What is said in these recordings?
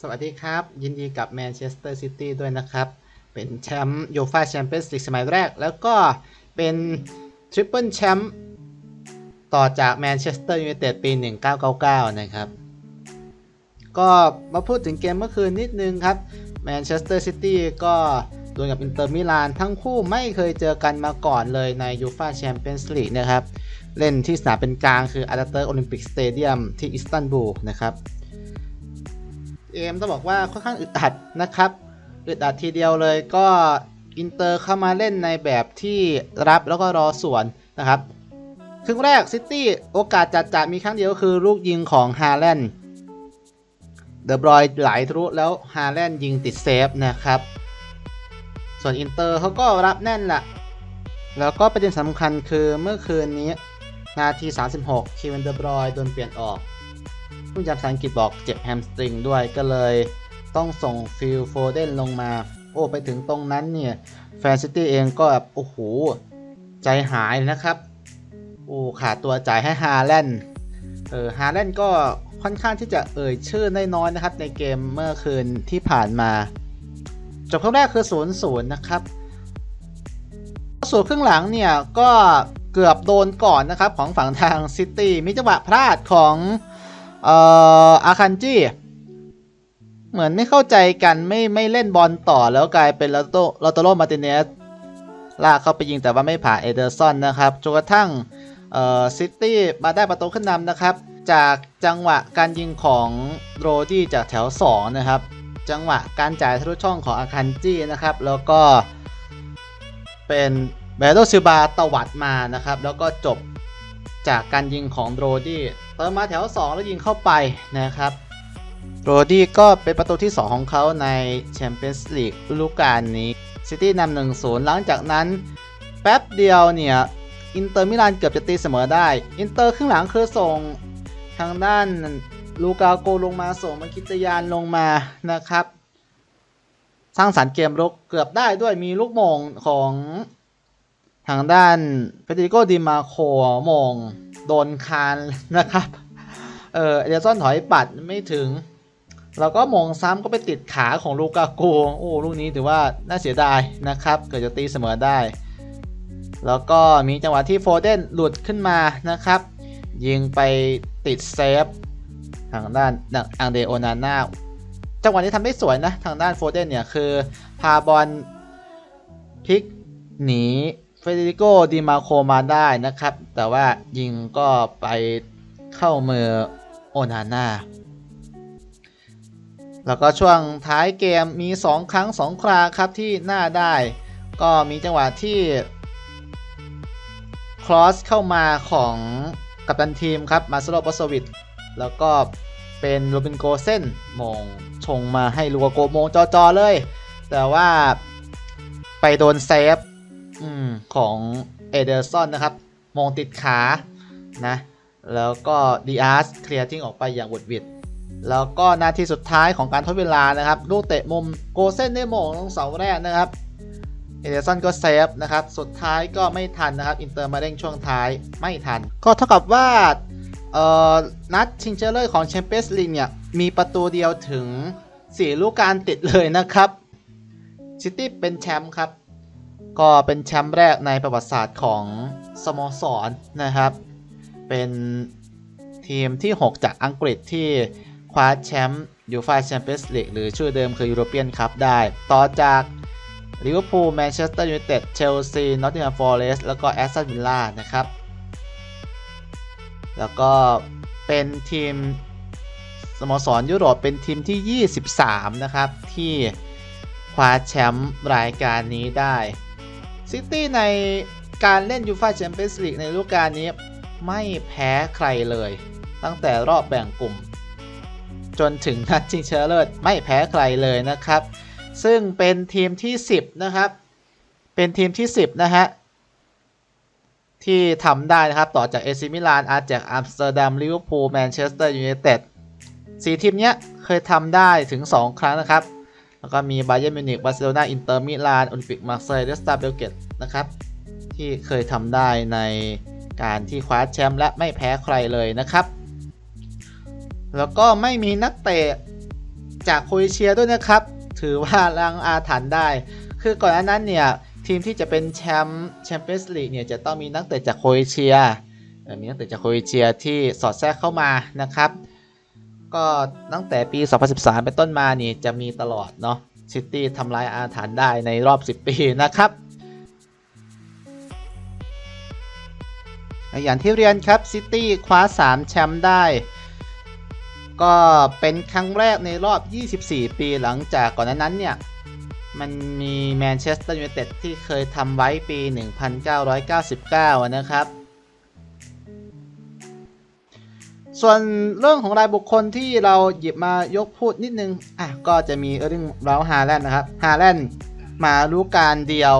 สวัสดีครับ ยินดีกับแมนเชสเตอร์ซิตี้ด้วยนะครับ เป็นแชมป์ยูฟาแชมเปี้ยนส์ลีกสมัยแรก แล้วก็เป็นทริปเปิลแชมป์ต่อจากแมนเชสเตอร์ยูไนเต็ดปี 1999 นะครับ ก็มาพูดถึงเกมเมื่อคืนนิดนึงครับแมนเชสเตอร์ซิตี้ก็ดวลกับอินเตอร์มิลานทั้งคู่ไม่เคยเจอกันมาก่อนเลยในยูฟาแชมเปี้ยนส์ลีกนะครับ เล่นที่สนามเป็นกลางคืออาร์เตอร์โอลิมปิกสเตเดียมที่อิสตันบูลนะครับ เกมต้องบอกว่าค่อนข้างอึดอัดนะครับ อึดอัดทีเดียวเลยก็อินเตอร์เข้ามาเล่นในแบบที่รับแล้วก็รอสวนนะครับ ครึ่งแรกซิตี้โอกาสจัดจะมีครั้งเดียวคือลูกยิงของฮาแลนด์เดอะบรอยไหลทะลุแล้วฮาแลนด์ยิงติดเซฟนะครับ ส่วนอินเตอร์เขาก็รับแน่นแหละแล้วก็ประเด็นสำคัญคือเมื่อคืนนี้นาที 36 คีเวนเดอร์บรอยโดนเปลี่ยนออก ผู้จำภาษาอังกฤษบอกเจ็บแฮมสตริงด้วยก็เลยต้องส่งฟิลโฟเดนลงมา โอ้ไปถึงตรงนั้นเนี่ยแฟนซิตี้เองก็แบบโอ้โห ใจหายเลยนะครับ โอ้ขาดตัวจ่ายให้ฮาแลนด์เออฮาแลนด์ก็ค่อนข้างที่จะเอ่ยชื่อได้น้อยนะครับ ในเกมเมื่อคืนที่ผ่านมาจบครึ่งแรกคือ 0-0 นะครับส่วนครึ่งหลังเนี่ยก็เกือบโดนก่อนนะครับของฝั่งทางซิตี้มีจังหวะพลาดของ เอ่ออาคันจิเหมือนไม่เข้าใจกันไม่ไม่เล่นบอลต่อแล้วกลายเป็นลอตโตลอตโตโรมาติเนสลากเข้าไปยิงแต่ว่าไม่ผ่านเอเดอร์สันนะครับจนกระทั่งเอ่อซิตี้มาได้ประตูขึ้นนำนะครับ จากจังหวะการยิงของโรดี้จากแถว 2 นะครับ จังหวะการจ่ายทะลุช่องของอาคันจินะครับ แล้วก็เป็นเบโดซิบาตวัดมานะครับ แล้วก็จบจากการยิงของโรดี้ เติมมาแถว 2 แล้วยิงเข้าไปนะครับโรดี้ก็เป็นประตูที่ 2 ของเขาในแชมเปี้ยนส์ลีกฤดูกาลนี้ซิตี้นำ1-0หลังจากนั้น แป๊บเดียวเนี่ยอินเตอร์มิลานเกือบจะตีเสมอได้ อินเตอร์ครึ่งหลังคือส่งทางด้านลูกาโกลงมาส่งมาคิตยานลงมานะครับ สร้างสรรค์เกมรุกเกือบได้ด้วยมีลูกมงของ ทางด้านเฟเดริโกดิมาโคโมงโดนคานนะครับ เออเอเดซอนถอยปัดไม่ถึงแล้วก็มองซ้ำก็ไปติดขาของลูกาโกโอ้ลูกนี้ถือว่าน่าเสียดายนะครับ เกิดจะตีเสมอได้ แล้วก็มีจังหวะที่โฟเดนหลุดขึ้นมานะครับ ยิงไปติดเซฟทางด้านอังเดโอนาน่าจังหวะนี้ทำได้สวยนะ ทางด้านโฟเดนเนี่ยคือพาบอลพลิกหนี เฟเดริโกดิมาโคมาได้นะครับ แต่ว่ายิงก็ไปเข้ามือโอนาน่าแล้วก็ช่วงท้ายเกมมี 2 ครั้ง 2 คราครับที่หน้าได้ ก็มีจังหวะที่ครอสเข้ามาของกัปตันทีมครับมาสโลปอสวิตแล้วก็เป็นโรบินโกเซนมงชงมาให้ลูกโกมงจอๆเลย แต่ว่าไปโดนเซฟ อมของเอเดอร์สันนะครับมงติดขานะแล้วก็ดีอาร์สเคลียร์ทิ้งออกไปอย่างบุดวิดแล้วก็นาทีสุดท้ายของการทดเวลานะครับ ลูกเตะมุมโกเซนได้มงลงเสาแรกนะครับ เอเดอร์สันก็เซฟนะครับ สุดท้ายก็ไม่ทันนะครับ อินเตอร์มาเร่งช่วงท้ายไม่ทัน ก็เท่ากับว่านัดชิงชนะเลิศของแชมเปี้ยนส์ลีกเนี่ยมีประตูเดียวถึง 4 ลูกการติดเลยนะครับ ซิตี้เป็นแชมป์ครับ ก็เป็นแชมป์แรกในประวัติศาสตร์ของสโมสรนะครับ เป็นทีมที่ 6 จากอังกฤษที่คว้าแชมป์ยูฟาแชมเปี้ยนส์ลีกหรือชื่อเดิมคือยูโรเปียนคัพได้ ต่อจากลิเวอร์พูลแมนเชสเตอร์ยูไนเต็ดเชลซีนอตติงแฮมฟอร์เรสต์แล้วก็แอสตันวิลล่านะครับ แล้วก็เป็นทีมสโมสรยุโรปเป็นทีมที่ 23 นะครับ ที่คว้าแชมป์รายการนี้ได้ ซิตี้ในการเล่นยูฟาแชมเปี้ยนส์ลีกในฤดูกาลนี้ไม่แพ้ใครเลย ตั้งแต่รอบแบ่งกลุ่ม จนถึงนัดชิงชนะเลิศไม่แพ้ใครเลยนะครับ ซึ่งเป็นทีมที่ 10 นะครับ เป็นทีมที่ 10 นะฮะ ที่ทำได้นะครับ ต่อจากเอซิมิลาน อาจากอัมสเตอร์ดัม ลิเวอร์พูล แมนเชสเตอร์ยูไนเต็ดสีทีมเนี้ยเคยทำได้ถึง 2 ครั้งนะครับ แล้วก็มีบาเย r n มิวนิกบาร์เซโลนาอินเตอร์มิลานโอลิมปิกมาร์เซย์เดสตาเบลเกตนะครับที่เคยทำได้ในการที่คว้าแชมป์และไม่แพ้ใครเลยนะครับ แล้วก็ไม่มีนักเตะจากโครเอเชียด้วยนะครับ ถือว่าลังอาถรรพ์ได้ คือก่อนหน้านั้นเนี่ยทีมที่จะเป็นแชมป์แชมเปี้ยนส์ลีกเนี่ยจะต้องมีนักเตะจากโครเอเชียมีนักเตะจากโครเอเชียที่สอดแทรกเข้ามานะครับ ก็ตั้งแต่ปี 2013 เป็นต้นมานี่จะมีตลอดเนาะซิตี้ทำลายอาถรรพ์ได้ในรอบ 10 ปีนะครับอย่างที่เรียนครับซิตี้คว้า 3 แชมป์ได้ ก็เป็นครั้งแรกในรอบ 24 ปีหลังจากก่อนหน้านั้นเนี่ย มันมีแมนเชสเตอร์ยูไนเต็ดที่เคยทำไว้ปี 1999 นะครับ ส่วนเรื่องของรายบุคคลที่เราหยิบมายกพูดนิดนึง อะ ก็จะมีเอร์ลิงเราฮาแลนด์นะครับ ฮาแลนด์มารู้การเดียว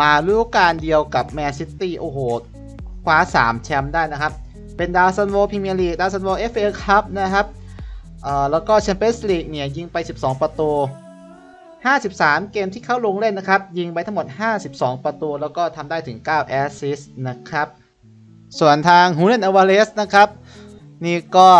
มารู้การเดียวกับแมนซิตี้โอ้โห คว้า 3 แชมป์ได้นะครับ เป็นดาวซันโวพรีเมียร์ลีก ดาวซันโวเอฟเอคัพนะครับเอ่อแล้วก็แชมเปี้ยนส์ลีกเนี่ย ยิงไป 12 ประตู 53 เกมที่เข้าลงเล่นนะครับ ยิงไปทั้งหมด 52 ประตู แล้วก็ทำได้ถึง 9 แอสซิสต์นะครับ ส่วนทางฮูเลนอวาเลสนะครับ นี่ก็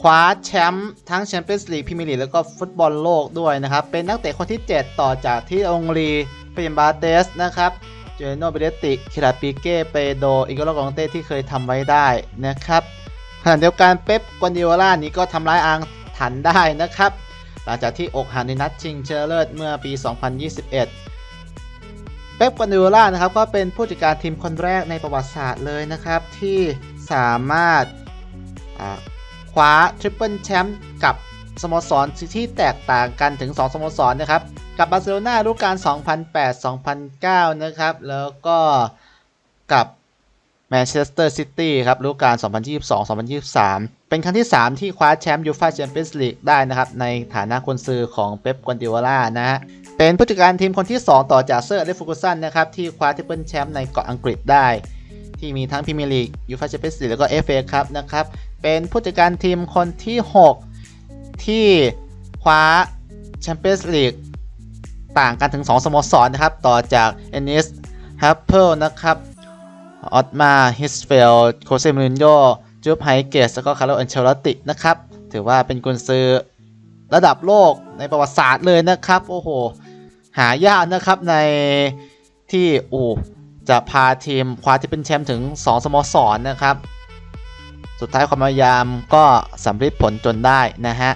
คว้าแชมป์ทั้งแชมเปี้ยนส์ลีกพรีเมียร์ลีกแล้วก็ฟุตบอลโลกด้วยนะครับ เป็นนักเตะคนที่ 7 ต่อจากที่องรีเฟยมบาเตสนะครับเจโนเบเลติคิราปิเก้เปโดอิโกโลกองเต้ที่เคยทำไว้ได้นะครับขณะเดียวกันเป๊ปกวนดิโอล่านี้ก็ทำร้ายอังถันได้นะครับ หลังจากที่อกหักในนัดชิงเชนะเลิศเมื่อปี 2021 เป๊ปกวนดิโอล่านะครับก็เป็นผู้จัดการทีมคนแรกในประวัติศาสตร์เลยนะครับที่สามารถ คว้าทริปเปิลแชมป์กับสโมสรที่แตกต่างกันถึง 2 สโมสรนะครับ กับบาร์เซโลนาฤดูกาล 2008-2009 นะครับ แล้วก็กับแมนเชสเตอร์ซิตี้ครับฤดูกาล 2022-2023 เป็นครั้งที่ 3 ที่คว้าแชมป์ยูฟ่าแชมเปี้ยนส์ลีกได้นะครับ ในฐานะคนซื้อของเป๊ปกวนดิโอล่านะฮะ เป็นผู้จัดการทีมคนที่ 2 ต่อจากเซอร์อเล็กฟูกุสันนะครับ ที่คว้าทริปเปิลแชมป์ในเกาะอังกฤษได้ ที่มีทั้งพรีเมียร์ลีกยูฟ่าแชมเปี้ยนส์ลีกแล้วก็เอฟเอครับนะครับ เป็นผู้จัดการทีมคนที่ 6 ที่คว้าแชมเปี้ยนส์ลีกต่างกันถึง 2 สโมสรนะครับ ต่อจากเอนิสฮัปเปิลนะครับ ออตมา ฮิสเฟล โคเซมูรินโญจูบไฮเกสแล้วก็คาร์โลอันเชลตินะครับ ถือว่าเป็นกุนซือระดับโลกในประวัติศาสตร์เลยนะครับ โอ้โห หายากนะครับในที่โอ้จะพาทีมคว้าที่เป็นแชมป์ถึง 2 สโมสรนะครับ สุดท้ายความพยายามก็สำเร็จผลจนได้นะฮะ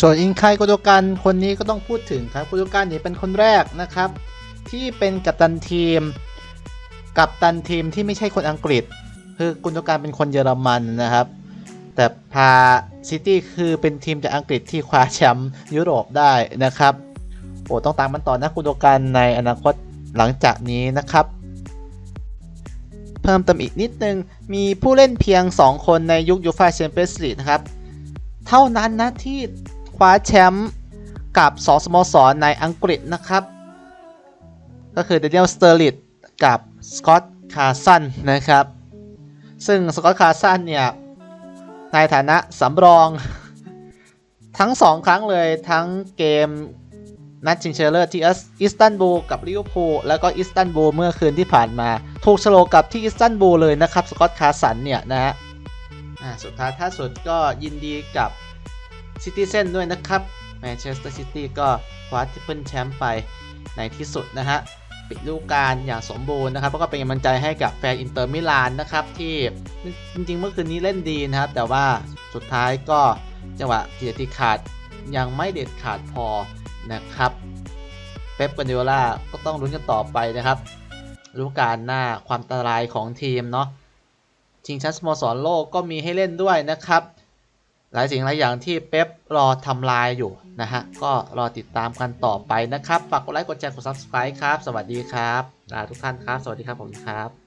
ส่วนอินไคโกโดกันคนนี้ก็ต้องพูดถึงครับโกโดกันนี่เป็นคนแรกนะครับ ที่เป็นกัปตันทีม กัปตันทีมที่ไม่ใช่คนอังกฤษ คือกุนโดกันเป็นคนเยอรมันนะครับ แต่พาซิตี้คือเป็นทีมจากอังกฤษที่คว้าแชมป์ยุโรปได้นะครับโอ้ต้องตามมันต่อนะกุนโดกันในอนาคตหลังจากนี้นะครับ เพิ่มเติมอีกนิดนึง มีผู้เล่นเพียง 2 คนในยุคยูฟาแชมเปี้ยนส์ลีกนะครับ เท่านั้นนะที่คว้าแชมป์กับ 2 สโมสรในอังกฤษนะครับ ก็คือเดนิเอลสเตอร์ลิตกับสกอตต์คาร์สันนะครับ ซึ่งสกอตต์คาร์สันเนี่ยในฐานะสำรองทั้ง 2 ครั้งเลยทั้งเกม นัดชิงชนะเลิศที่อิสตันบูลกับลิเวอร์พูลแล้วก็อิสตันบูลเมื่อคืนที่ผ่านมา ถูกโฉลกกับที่อิสตันบูลเลยนะครับ สกอตคาร์สันเนี่ยนะฮะอ่าสุดท้ายท้ายสุดก็ยินดีกับซิตี้เซนด้วยนะครับแมนเชสเตอร์ซิตี้ก็คว้าทิปเปิลแชมป์ไปในที่สุดนะฮะปิดฤดูกาลอย่างสมบูรณ์นะครับแล้วก็เป็นกำลังใจให้กับแฟนอินเตอร์มิลานนะครับที่จริงๆ เมื่อคืนนี้เล่นดีนะครับ แต่ว่าสุดท้ายก็จังหวะทีติขาดยังไม่เด็ดขาดพอ นะครับเป๊ปกัวดิโอล่าก็ต้องลุ้นกันต่อไปนะครับฤดูกาลหน้าความอันตรายของทีมเนาะชิงแชมป์สโมสรโลกก็มีให้เล่นด้วยนะครับ หลายสิ่งหลายอย่างที่เป๊ปรอทำลายอยู่นะฮะก็รอติดตามกันต่อไปนะครับ ฝากกดไลค์กดแชร์กด Subscribe ครับ สวัสดีครับลาทุกท่านครับ สวัสดีครับผมครับ